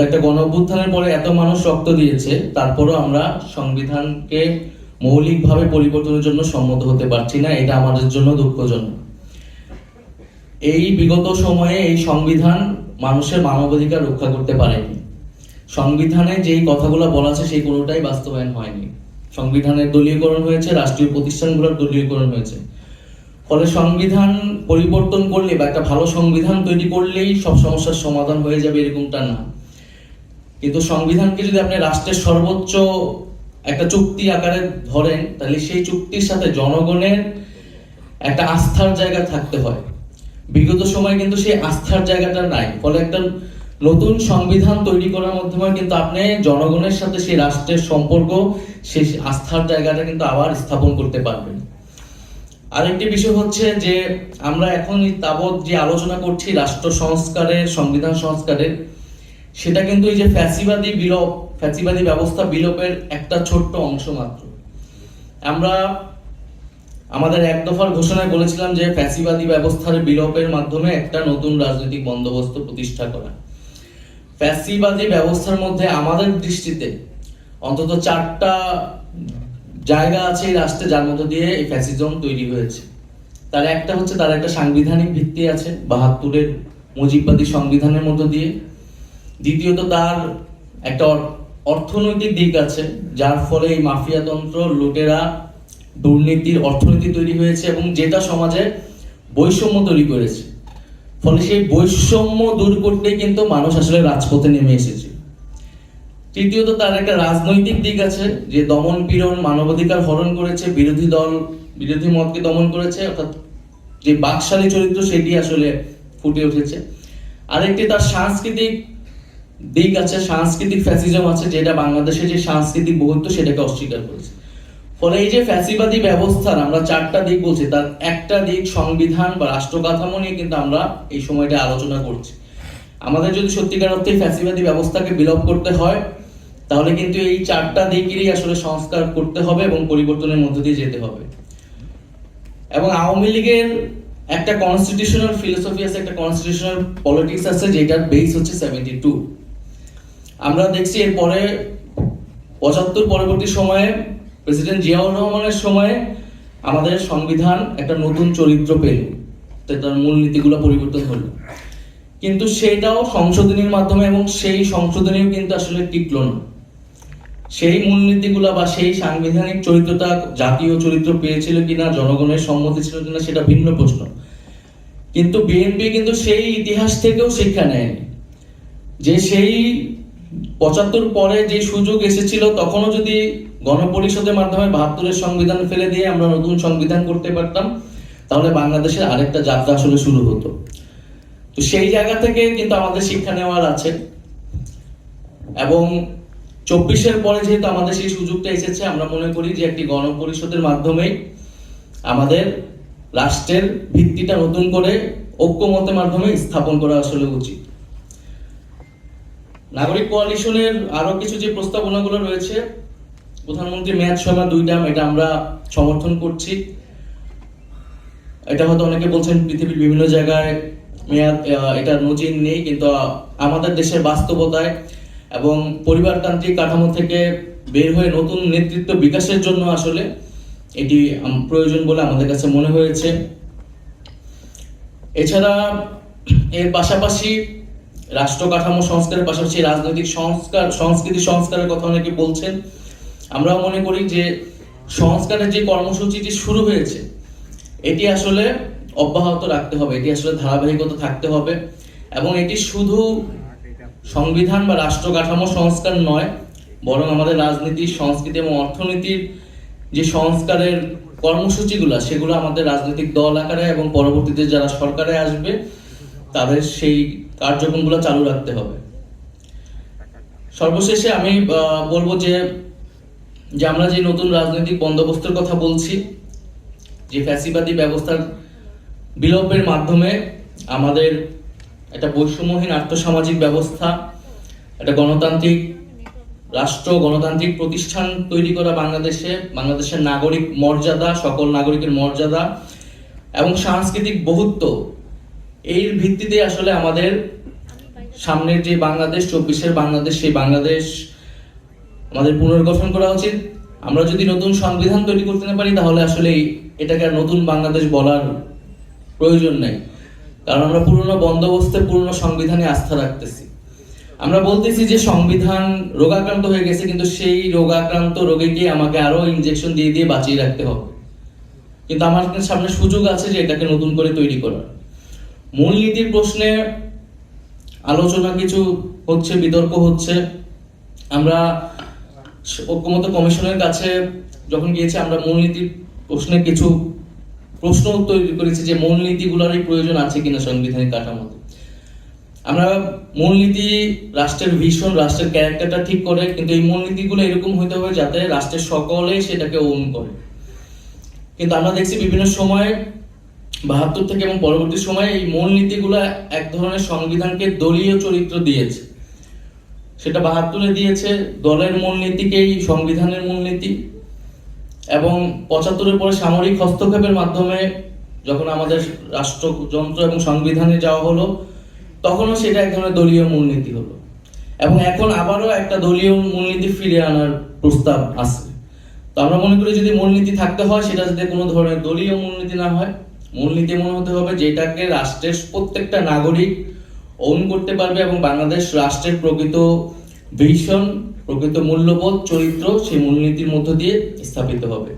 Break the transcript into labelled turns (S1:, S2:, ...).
S1: কিন্তু একটা গণ অভ্যুত্থানের পরে এত মানুষ রক্ত দিয়েছে, তারপরও আমরা সংবিধানকে মৌলিকভাবে পরিবর্তনের জন্য সম্মত হতে পারছি না, এটা আমাদের জন্য দুঃখজনক। এই বিগত সময়ে এই সংবিধান মানুষের মানবাধিকার রক্ষা করতে পারেনি। সংবিধানে যেই কথাগুলো বলা আছে সেই কোনোটাই বাস্তবায়ন হয়নি। সংবিধানের দলীয়করণ হয়েছে, রাষ্ট্রীয় প্রতিষ্ঠানগুলোর দলীয়করণ হয়েছে। ফলে সংবিধান পরিবর্তন করলে বা একটা ভালো সংবিধান তৈরি করলেই সব সমস্যার সমাধান হয়ে যাবে এরকমটা না। কিন্তু সংবিধানকে যদি আপনি রাষ্ট্রের সর্বোচ্চ একটা চুক্তি আকারে ধরেন, তাহলে সেই চুক্তির সাথে জনগণের একটা আস্থার জায়গা থাকতে হয়। বিগত সময়ে কিন্তু সেই আস্থার জায়গাটা নাই। ফলে একটা নতুন সংবিধান তৈরি করার মাধ্যমে কিন্তু আপনি জনগণের সাথে সেই রাষ্ট্রের সম্পর্ক, সেই আস্থার জায়গাটা কিন্তু আবার স্থাপন করতে পারবেন। আরেকটি বিষয় হচ্ছে যে, আমরা এখন তাবৎ যে আলোচনা করছি রাষ্ট্র সংস্কারের, সংবিধান সংস্কারের সেটা কিন্তু এই যে ফ্যাসিবাদী বিলোপ, ফ্যাসিবাদী ব্যবস্থা বিলোপের একটা ছোট্ট অংশ মাত্র। আমরা আমাদের এক দফার ঘোষণায় বলেছিলাম যে ফ্যাসিবাদী ব্যবস্থার বিলোপের মাধ্যমে একটা নতুন রাজনৈতিক বন্দোবস্ত প্রতিষ্ঠা করা। ফ্যাসিবাদী ব্যবস্থার মধ্যে আমাদের দৃষ্টিতে অন্তত চারটা জায়গা আছে এই রাষ্ট্রে যার মধ্য দিয়ে এই ফ্যাসিজম তৈরি হয়েছে। তার একটা হচ্ছে, তার একটা সাংবিধানিক ভিত্তি আছে, বাহাত্তরের মুজিববাদী সংবিধানের মধ্য দিয়ে। দ্বিতীয়ত তার একটা অর্থনৈতিক দিক আছে, যার ফলে এই মাফিয়াতন্ত্র লুটেরা দুর্নীতির অর্থনীতি তৈরি হয়েছে এবং যেটা সমাজে বৈষম্য তৈরি করেছে। ফলে সেই বৈষম্য দূর করতেই কিন্তু মানুষ আসলে রাজপথে নেমে এসেছে। তৃতীয়ত তার একটা রাজনৈতিক দিক আছে, যে দমন পীড়ন, মানবাধিকার হরণ করেছে, বিরোধী দল, বিরোধী মতকে দমন করেছে, অর্থাৎ যে বাকশালী চরিত্র সেটি আসলে ফুটে উঠেছে। আরেকটি তার সাংস্কৃতিক দিক আছে, সাংস্কৃতিক ফ্যাসিজম আছে, যেটা বাংলাদেশের যে সাংস্কৃতিক বহুত্ব সেটাকে অস্বীকার করেছে। ফলে এই যে ফ্যাসিবাদী ব্যবস্থার আমরা চারটা দিক বলছি, তার একটা দিক সংবিধান বা রাষ্ট্র কাঠামো নিয়ে কিন্তু আমরা এই সময়টা আলোচনা করছি। আমাদের যদি সত্যিকার অর্থে ফ্যাসিবাদী ব্যবস্থাকে বিলোপ করতে হয়, তাহলে কিন্তু এই চারটা দিকেরই আসলে সংস্কার করতে হবে এবং পরিবর্তনের মধ্য দিয়ে যেতে হবে। এবং আওয়ামী লীগের একটা কনস্টিটিউশনাল ফিলোসফি আছে, একটা কনস্টিটিউশনাল পলিটিক্স আছে, যেটার বেস হচ্ছে সেভেন্টি টু আমরা দেখছি এরপরে পঁচাত্তর পরবর্তী সময়ে প্রেসিডেন্ট জিয়াউর রহমানের সময়ে আমাদের সংবিধান একটা নতুন চরিত্র পেল। তার মূলনীতিগুলো পরিবর্তন হলো। কিন্তু সেটাও সংশোধনীর মাধ্যমে এবং সেই সংশোধনীও কিন্তু আসলে টিকলো না। সেই মূলনীতিগুলো বা সেই সাংবিধানিক চরিত্রটা জাতীয় চরিত্র পেয়েছিল কিনা, জনগণের সম্মতি ছিল কিনা, সেটা ভিন্ন প্রশ্ন। কিন্তু বিএনপি কিন্তু সেই ইতিহাস থেকেও শিক্ষা নেয়নি। যে সেই পঁচাত্তর পরে যে সুযোগ এসেছিল, তখনও যদি গণপরিষদের মাধ্যমে বাহাত্তরের সংবিধান ফেলে দিয়ে আমরা নতুন সংবিধান করতে পারতাম, তাহলে বাংলাদেশের আরেকটা যাত্রা আসলে শুরু হতো। তো সেই জায়গা থেকে কিন্তু আমাদের শিক্ষা নেওয়ার আছে। এবং চব্বিশের পরে যেহেতু আমাদের সেই সুযোগটা এসেছে, আমরা মনে করি যে একটি গণপরিষদের মাধ্যমেই আমাদের রাষ্ট্রের ভিত্তিটা নতুন করে ঐক্যমতের মাধ্যমে স্থাপন করা আসলে উচিত। নাগরিক কোয়ালিশনের আরও কিছু যে প্রস্তাবনাগুলো রয়েছে, প্রধানমন্ত্রী মেয়াদ সভা দুইটা এটা আমরা সমর্থন করছি। এটা হয়তো অনেকে বলছেন পৃথিবীর বিভিন্ন জায়গায় মেয়াদ এটার নজির নেই, কিন্তু আমাদের দেশের বাস্তবতায় এবং পরিবারতান্ত্রিক কাঠামো থেকে বের হয়ে নতুন নেতৃত্ব বিকাশের জন্য আসলে এটি প্রয়োজন বলে আমাদের কাছে মনে হয়েছে। এছাড়া এর পাশাপাশি রাষ্ট্র কাঠামো সংস্কারের পাশাপাশি রাজনৈতিক সংস্কার, সংস্কৃতি সংস্কারের কথা অনেকে বলছেন। আমরাও মনে করি যে সংস্কারের যে কর্মসূচিটি শুরু হয়েছে, এটি আসলে অব্যাহত রাখতে হবে, এটি আসলে ধারাবাহিকতা থাকতে হবে এবং এটি শুধু সংবিধান বা রাষ্ট্র কাঠামো সংস্কার নয়, বরং আমাদের রাজনীতি, সংস্কৃতি এবং অর্থনীতির যে সংস্কারের কর্মসূচিগুলো, সেগুলো আমাদের রাজনৈতিক দল আকারে এবং পরবর্তীতে যারা সরকারে আসবে, তাদের সেই কার্যক্রমগুলো চালু রাখতে হবে। সর্বশেষে আমি বলব যে যে আমরা যে নতুন রাজনৈতিক বন্দোবস্তের কথা বলছি, যে ফ্যাসিবাদী ব্যবস্থার বিলোপের মাধ্যমে আমাদের একটা বৈষম্যহীন আর্থসামাজিক ব্যবস্থা, একটা গণতান্ত্রিক রাষ্ট্র, গণতান্ত্রিক প্রতিষ্ঠান তৈরি করা বাংলাদেশে, বাংলাদেশের নাগরিক মর্যাদা, সকল নাগরিকের মর্যাদা এবং সাংস্কৃতিক বহুত্ব এর ভিত্তিতে আসলে আমাদের সামনের যে বাংলাদেশ, চব্বিশের বাংলাদেশ, সেই বাংলাদেশ আমাদের পুনর্গঠন করা উচিত। আমরা যদি নতুন সংবিধান তৈরি করতে না পারি, তাহলে আসলে এটাকে আর নতুন বাংলাদেশ বলার প্রয়োজন নেই। কারণ আমরা পুরনো বন্দোবস্তে পুরনো সংবিধানে আস্থা রাখতেছি। আমরা বলতেছি যে সংবিধান রোগাক্রান্ত হয়ে গেছে, কিন্তু সেই রোগাক্রান্ত রোগীকে আমাকে আরও ইনজেকশন দিয়ে দিয়ে বাঁচিয়ে রাখতে হবে। কিন্তু আমার সামনে সুযোগ আছে যে এটাকে নতুন করে তৈরি করার। মূলনীতির প্রশ্নে আলোচনা কিছু হচ্ছে, বিতর্ক হচ্ছে। আমরা ঐক্যমত কমিশনের কাছে যখন গিয়েছি, আমরা মূলনীতির প্রশ্নে কিছু প্রশ্ন তৈরি করেছি যে মূলনীতিগুলোর প্রয়োজন আছে কিনা সাংবিধানিক কাঠামোতে। আমরা মূলনীতি রাষ্ট্রের ভীষণ রাষ্ট্রের ক্যারেক্টারটা ঠিক করে, কিন্তু এই মূলনীতিগুলো এরকম হতে হবে যাতে রাষ্ট্রের সকলে সেটাকে ওন করে। কিন্তু আমরা দেখছি বিভিন্ন সময়ে বাহাত্তর থেকে এবং পরবর্তী সময়ে এই মূলনীতিগুলো এক ধরনের সংবিধানকে দলীয় চরিত্র দিয়েছে। সেটা বাহাত্তরে দিয়েছে, দলের মূলনীতিকেই সংবিধানের মূলনীতি এবং পঁচাত্তরের পরে সামরিক হস্তক্ষেপের মাধ্যমে যখন আমাদের রাষ্ট্রযন্ত্র এবং সংবিধানে যাওয়া হলো, তখনও সেটা এক ধরনের দলীয় মূলনীতি হলো। এবং এখন আবারও একটা দলীয় মূলনীতি ফিরে আনার প্রস্তাব আছে। তো আমরা মনে করি যদি মূলনীতি থাকতে হয়, সেটা যাতে কোনো ধরনের দলীয় মূলনীতি না হয় মূলনীতি মনে হতে হবে যেটাকে রাষ্ট্রের প্রত্যেকটা নাগরিক ওন করতে পারবে এবং বাংলাদেশ রাষ্ট্রের প্রকৃত ভীষণ প্রকৃত মূল্যবোধ, চরিত্র সেই মূলনীতির মধ্য দিয়ে স্থাপিত হবে।